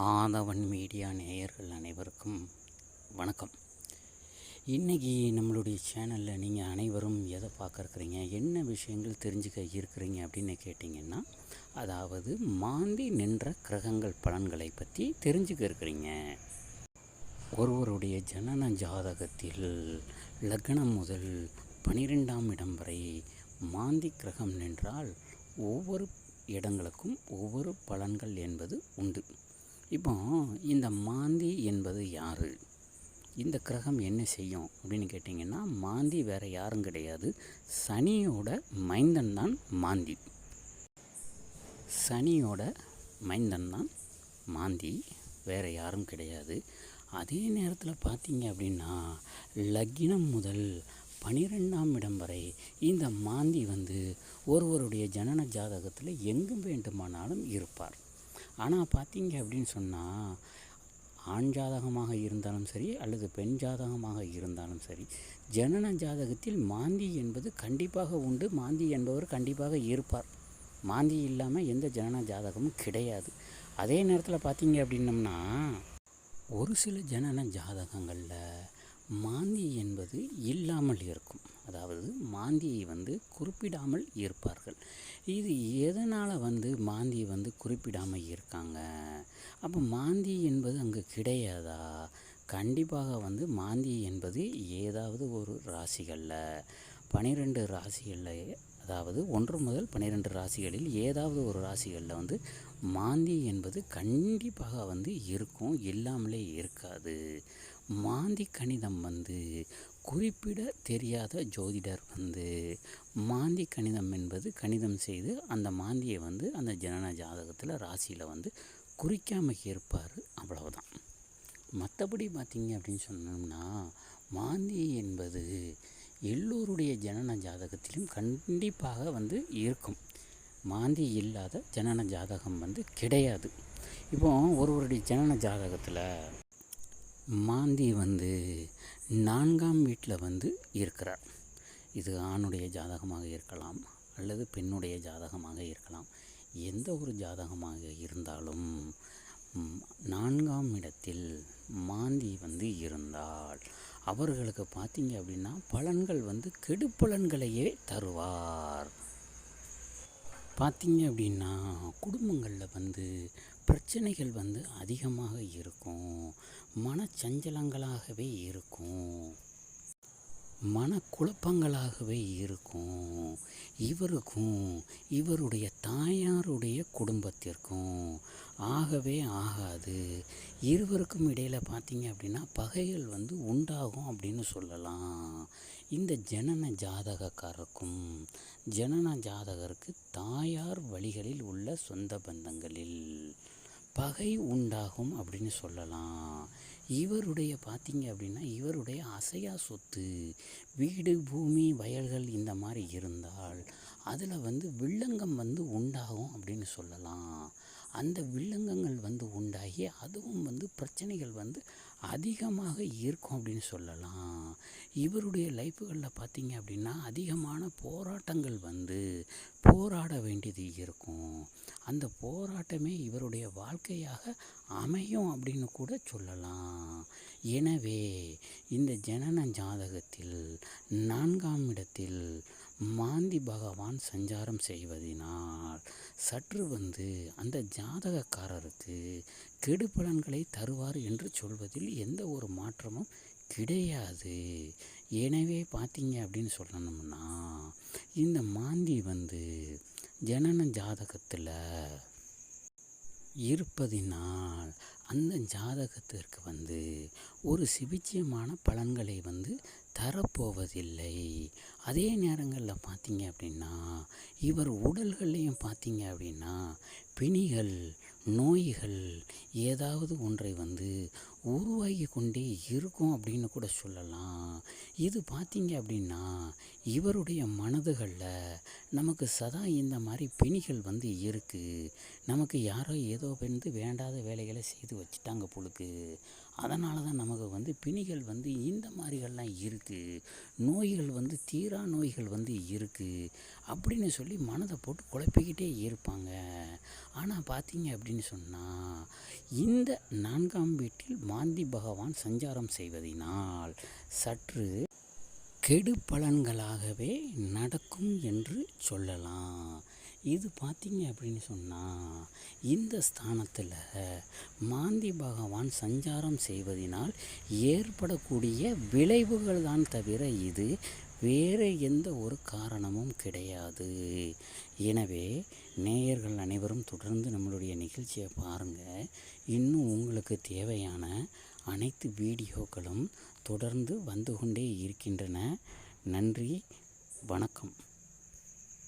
ஆதவன் media நேயர்கள் அனைவருக்கும் வணக்கம். இன்றைக்கி நம்மளுடைய சேனலில் நீங்கள் அனைவரும் எதை பார்க்க இருக்கிறீங்க என்ன விஷயங்கள் தெரிஞ்சுக்க இருக்கிறீங்க அப்படின்னு கேட்டிங்கன்னா அதாவது மாந்தி நின்ற கிரகங்கள் பலன்களை பற்றி தெரிஞ்சுக்க இருக்கிறீங்க. ஒருவருடைய ஜனன ஜாதகத்தில் லக்னம் முதல் பனிரெண்டாம் இடம் வரை மாந்தி கிரகம் நின்றால் ஒவ்வொரு இடங்களுக்கும் ஒவ்வொரு பலன்கள் என்பது உண்டு. இப்போ இந்த மாந்தி என்பது யார்? இந்த கிரகம் என்ன செய்யும் அப்படின்னு கேட்டிங்கன்னா மாந்தி வேறு யாரும் கிடையாது. சனியோட மைந்தன் தான் மாந்தி. சனியோட மைந்தன் தான் மாந்தி வேறு யாரும் கிடையாது. அதே நேரத்தில் பார்த்தீங்க அப்படின்னா லக்கினம் முதல் பனிரெண்டாம் இடம் வரை இந்த மாந்தி வந்து ஒருவருடைய ஜனன ஜாதகத்தில் எங்கும் வேண்டுமானாலும் இருப்பார். ஆனால் பார்த்தீங்க அப்படின்னு சொன்னால் ஆண் ஜாதகமாக இருந்தாலும் சரி அல்லது பெண் ஜாதகமாக இருந்தாலும் சரி ஜனன ஜாதகத்தில் மாந்தி என்பது கண்டிப்பாக உண்டு. மாந்தி என்பவர் கண்டிப்பாக இருப்பார். மாந்தி இல்லாமல் எந்த ஜனன ஜாதகமும் கிடையாது. அதே நேரத்தில் பார்த்தீங்க அப்படின்னம்னா ஒரு சில ஜனன ஜாதகங்களில் மாந்தி என்பது இல்லாமல் இருக்கும். அதாவது மாந்தியை வந்து குறிப்பிடாமல் இருப்பார்கள். இது எதனால் வந்து மாந்தி வந்து குறிப்பிடாமல் இருக்காங்க? அப்போ மாந்தி என்பது அங்கே கிடையாதா? கண்டிப்பாக வந்து மாந்தி என்பது ஏதாவது ஒரு ராசிகளில் பனிரெண்டு ராசிகளில் அதாவது ஒன்று முதல் பன்னிரெண்டு ராசிகளில் ஏதாவது ஒரு ராசிகளில் வந்து மாந்தி என்பது கண்டிப்பாக வந்து இருக்கும் இல்லாமலே இருக்காது. மாந்தி கணிதம் வந்து குறிப்பிட தெரியாத ஜோதிடர் வந்து மாந்தி கணிதம் என்பது கணிதம் செய்து அந்த மாந்தியை வந்து அந்த ஜனன ஜாதகத்தில் ராசியில் வந்து குறிக்காமல் இருப்பார் அவ்வளவுதான். மற்றபடி பார்த்தீங்க அப்படின்னு சொன்னோம்னா மாந்தி என்பது எல்லோருடைய ஜனன ஜாதகத்திலும் கண்டிப்பாக வந்து இருக்கும். மாந்தி இல்லாத ஜனன ஜாதகம் வந்து கிடையாது. இப்போ ஒருவருடைய ஜனன ஜாதகத்தில் மாந்தி வந்து நான்காம் வீட்டில் வந்து இருக்கிறார். இது ஆணுடைய ஜாதகமாக இருக்கலாம் அல்லது பெண்ணுடைய ஜாதகமாக இருக்கலாம். எந்த ஒரு ஜாதகமாக இருந்தாலும் நான்காம் இடத்தில் மாந்தி வந்து இருந்தால் அவர்களுக்கு பார்த்தீங்க அப்படின்னா பலன்கள் வந்து கெடுப்பலன்களையே தருவார். பார்த்தீங்க அப்படின்னா குடும்பங்களில் வந்து பிரச்சனைகள் வந்து அதிகமாக இருக்கும். மனச்சஞ்சலங்களாகவே இருக்கும். மனக்குழப்பங்களாகவே இருக்கும். இவருக்கும் இவருடைய தாயாருடைய குடும்பத்திற்கும் ஆகவே ஆகாது. இருவருக்கும் இடையில் பார்த்தீங்க அப்படின்னா பகைகள் வந்து உண்டாகும் அப்படின்னு சொல்லலாம். இந்த ஜனன ஜாதகக்காரருக்கும் ஜனன ஜாதகருக்கு தாயார் வழிகளில் உள்ள சொந்த பந்தங்களில் பகை உண்டாகும் அப்படின்னு சொல்லலாம். இவருடைய பார்த்தீங்க அப்படின்னா இவருடைய அசையா சொத்து வீடு பூமி வயல்கள் இந்த மாதிரி இருந்தால் அதில் வந்து வில்லங்கம் வந்து உண்டாகும் அப்படின்னு சொல்லலாம். அந்த வில்லங்கங்கள் வந்து உண்டாகி அதுவும் வந்து பிரச்சனைகள் வந்து அதிகமாக இருக்கும் அப்படின்னு சொல்லலாம். இவருடைய லைஃப்புகளில் பார்த்தீங்க அப்படின்னா அதிகமான போராட்டங்கள் வந்து போராட வேண்டியது இருக்கும். அந்த போராட்டமே இவருடைய வாழ்க்கையாக அமையும் அப்படின்னு கூட சொல்லலாம். எனவே இந்த ஜனன ஜாதகத்தில் நான்காம் இடத்தில் மாந்தி பகவான் சஞ்சாரம் செய்வதினால் சற்று வந்து அந்த ஜாதகக்காரருக்கு கெடு பலன்களை தருவார் என்று சொல்வதில் எந்த ஒரு மாற்றமும் கிடையாது. எனவே பார்த்தீங்க அப்படின்னு சொல்லணும்னா இந்த மாந்தி வந்து ஜனன ஜாதகத்தில் இருப்பதினால் அந்த ஜாதகத்திற்கு வந்து ஒரு சிபிச்சியமான பலன்களை வந்து தரப்போவதில்லை. அதே நேரங்களில் பார்த்தீங்க அப்படின்னா இவர் உடல்கள்லையும் பார்த்தீங்க அப்படின்னா பிணிகள் நோய்கள் ஏதாவது ஒன்றை வந்து உருவாகி கொண்டே இருக்கும் அப்படின்னு கூட சொல்லலாம். இது பார்த்தீங்க அப்படின்னா இவருடைய மனதுகளில் நமக்கு சதா இந்த மாதிரி பிணிகள் வந்து இருக்குது நமக்கு யாரோ ஏதோ வந்து வேண்டாத வேலைகளை செய்து வச்சுட்டாங்க பொழுது அதனால தான் நமக்கு வந்து பிணிகள் வந்து இந்த மாதிரிகள்லாம் இருக்குது நோய்கள் வந்து தீரா நோய்கள் வந்து இருக்குது அப்படின்னு சொல்லி மனதை போட்டு குழப்பிக்கிட்டே இருப்பாங்க. ஆனால் பார்த்தீங்க அப்படின்னு சொன்னால் இந்த நான்காம் வீட்டில் மாந்தி பகவான் சஞ்சாரம் செய்வதினால் சற்று கெடு பலன்களாகவே நடக்கும் என்று சொல்லலாம். இது பார்த்தீங்க அப்படின்னு சொன்னால் இந்த ஸ்தானத்தில் மாந்தி பகவான் சஞ்சாரம் செய்வதினால் ஏற்படக்கூடிய விளைவுகள் தான் தவிர இது வேறு எந்த ஒரு காரணமும் கிடையாது. எனவே நேயர்கள் அனைவரும் தொடர்ந்து நம்மளுடைய நிகழ்ச்சியை பாருங்கள் இன்னும் உங்களுக்கு தேவையான அனைத்து வீடியோக்களும் தொடர்ந்து வந்து கொண்டே இருக்கின்றன. நன்றி வணக்கம்.